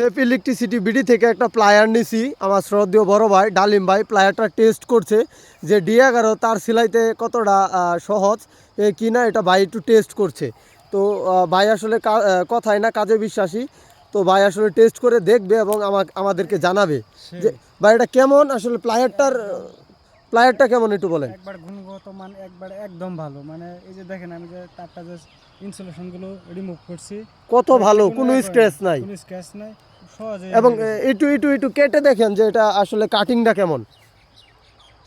Safe electricity BD থেকে একটা plier নিছি। আমার শ্রদ্ধেয় বড় ভাই ডালিম ভাই প্লায়ারটা টেস্ট করছে যে ডি এগারো তার সেলাইতে কতটা সহজ এ কি না এটা ভাই একটু টেস্ট করছে। তো ভাই আসলে কা- আহ, কথায় না কাজে বিশ্বাসী। তো ভাই আসলে টেস্ট করে দেখবে এবং আমাদেরকে জানাবে। যে ভাই এটা কেমন আসলে প্লায়ারটার প্লায়ারটা কেমন একটু বলেন? একবার গুণগত মান একবার একদম ভালো। মানে এই যে দেখেন আমি যে তারটা যে ইনসুলেশনগুলো রিমুভ করছি। কত ভালো কোনো স্ক্র্যাচ নাই। কোনো স্ক্র্যাচ নাই। এবং একটু একটু একটু কেটে দেখেন যে এটা আসলে কাটিংটা কেমন।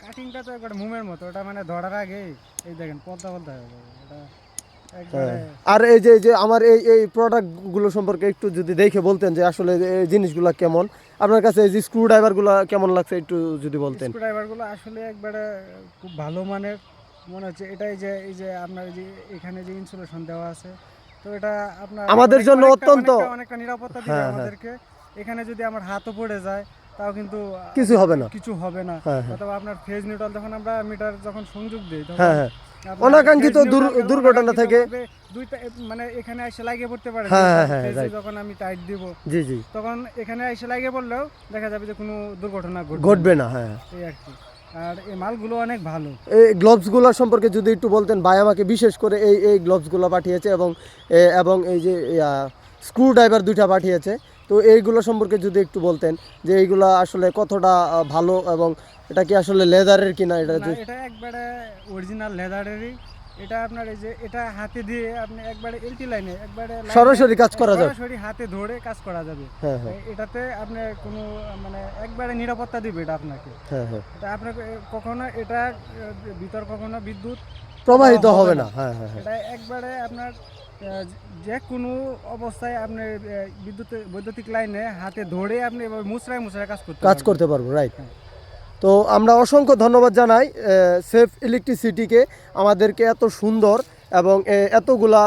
কাটিংটা তো একবার মুমের মতো ওটা মানে ধরার আগে এই দেখেন পদ্মা হয়ে যাবে এটা আর এই যে যে আমার এই এই প্রোডাক্টগুলো সম্পর্কে একটু যদি দেখে বলতেন যে আসলে এই জিনিসগুলো কেমন। আপনার কাছে এই যে স্ক্রু ড্রাইভারগুলো কেমন লাগছে একটু যদি বলতেন। স্ক্রুড্রাইভারগুলো আসলে একবারে খুব ভালো মানের। মনে হচ্ছে এটাই যে এই যে আপনার যে এখানে যে ইনসুলেশন দেওয়া আছে তো এটা আপনার আমাদের জন্য অত্যন্ত- অনেকটা- অনেকটা নিরাপত্তা দিবে হ্যাঁ, হ্যাঁ। আমাদেরকে। এখানে যদি আমার হাতও পড়ে যায় তাও কিন্তু কিছু হবে না। কিছু হবে না। হ্যাঁ, হ্যাঁ। অথবা আপনার ফেজ নিউট্রাল যখন আমরা মিটার যখন সংযোগ দিই তখন হ্যাঁ হ্যাঁ। অনাকাঙ্ক্ষিত দুর্ঘটনা থেকে- দুইটা মানে এখানে এসে লাগিয়ে পড়তে পারে। হ্যাঁ. যখন আমি টাইট দিব জি জি। তখন এখানে এসে লাগিয়ে পড়লেও দেখা যাবে যে কোনো দুর্ঘটনা ঘটবে না। হ্যাঁ এই আর কি। আর এই মালগুলো অনেক ভালো। এই গ্লোভসগুলো সম্পর্কে যদি একটু বলতেন ভাই আমাকে বিশেষ করে এই এই গ্লোভসগুলো পাঠিয়েছে এবং এবং এই যে স্ক্রু ড্রাইভার দুইটা পাঠিয়েছে। তো এইগুলো সম্পর্কে যদি একটু বলতেন যে এইগুলো আসলে কতটা ভালো এবং এটা কি আসলে লেদারের কিনা এটা এটা একবারে অরিজিনাল লেদারেরই। এটা আপনার এই যে এটা হাতে দিয়ে আপনি একবারে এলটি লাইনে একবারে সরাসরি কাজ করা যাবে। সরাসরি হাতে ধরে কাজ করা যাবে। হ্যাঁ হ্যাঁ। এটাতে আপনি কোনো মানে একবারে নিরাপত্তা দিবে এটা আপনাকে। হ্যাঁ হ্যাঁ। এটা আপনাকে কখনো এটা ভিতর কখনো বিদ্যুৎ প্রবাহিত হবে না। হ্যাঁ হ্যাঁ। এটা একবারে আপনার যে কোনো অবস্থায় আপনি বিদ্যুৎ বৈদ্যুতিক লাইনে হাতে ধরে আপনি এভাবে মুচড়ায় কাজ করতে কাজ। করতে পারব রাইট হ্যাঁ। তো আমরা অসংখ্য ধন্যবাদ জানাই সেফ ইলেকট্রিসিটিকে আমাদেরকে এত সুন্দর এবং এতগুলা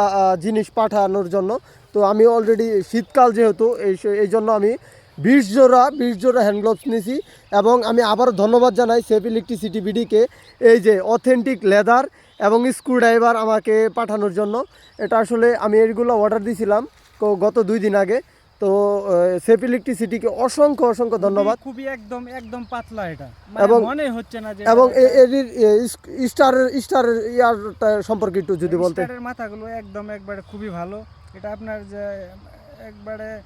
জিনিস পাঠানোর জন্য তো আমি অলরেডি শীতকাল যেহেতু এই এই জন্য আমি বিশ জোড়া বিশ জোড়া হ্যান্ড গ্লোভস নিয়েছি এবং আমি আবার ধন্যবাদ জানাই সেফ ইলেকট্রিসিটি বিডিকে এই যে অথেন্টিক লেদার এবং স্ক্রু ড্রাইভার আমাকে পাঠানোর জন্য। এটা আসলে আমি এইগুলো অর্ডার দিয়েছিলাম গত দুই দিন আগে। তো সেফ ইলেকট্রিসিটিকে অসংখ্য অসংখ্য ধন্যবাদ। খুবই- একদম একদম পাতলা এটা। এবং- এবং মনে হচ্ছে না যে এবং এর স্টার স্টার ইয়ারটা সম্পর্কে একটু যদি বলতে স্টারের মাথাগুলো একদম একবারে খুবই ভালো। এটা আপনার যে একবারে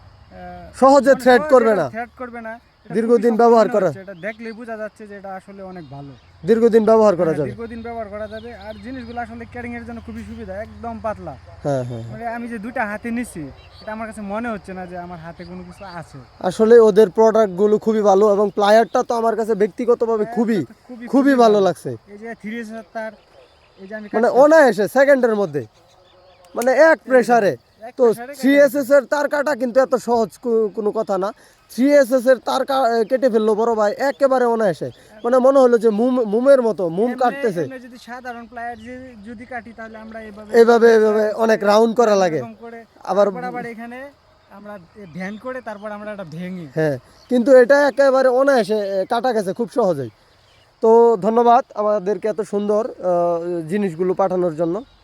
সহজে thread করবে না। থ্রেড করবে না। দীর্ঘদিন খুবই ব্যবহার করা। এটা দেখলেই বোঝা যাচ্ছে যে এটা আসলে অনেক ভালো। দীর্ঘদিন ব্যবহার করা হ্যাঁ, যাবে। দীর্ঘদিন ব্যবহার করা যাবে আর জিনিসগুলো আসলে ক্যারিং এর জন্য খুবই সুবিধা একদম পাতলা। হ্যাঁ হ্যাঁ মানে আমি যে দুইটা হাতে নিছি এটা আমার কাছে মনে হচ্ছে না যে আমার হাতে কোনো কিছু আছে। আসলে ওদের প্রোডাক্টগুলো খুবই ভালো এবং প্লায়ারটা তো আমার কাছে ব্যক্তিগতভাবে খুবই খুবই খুবই ভালো লাগছে। এই যে থ্রি তার এই যে আমি মানে অনায়াসে সেকেন্ডের মধ্যে। মানে এক প্রেসারে তো pressure এ থ্রি এস এস এর তার কাটা কিন্তু এত সহজ কোনো কথা না। থ্রি এর তার কেটে ফেলল বড় ভাই একেবারে অনায়াসে। মানে মনে হলো যে মুম মুমের মতো মুম কাটতেছে। যদি সাধারণ প্লায়ার যদি কাটি তাহলে আমরা এইভাবে এইভাবে এইভাবে অনেক রাউন্ড করা লাগে। আবার এখানে আমরা ধ্যান করে তারপর আমরা এটা ভেঙে। হ্যাঁ কিন্তু এটা একেবারে অনায়াসে কাটা গেছে খুব সহজেই। তো ধন্যবাদ আমাদেরকে এত সুন্দর জিনিসগুলো পাঠানোর জন্য।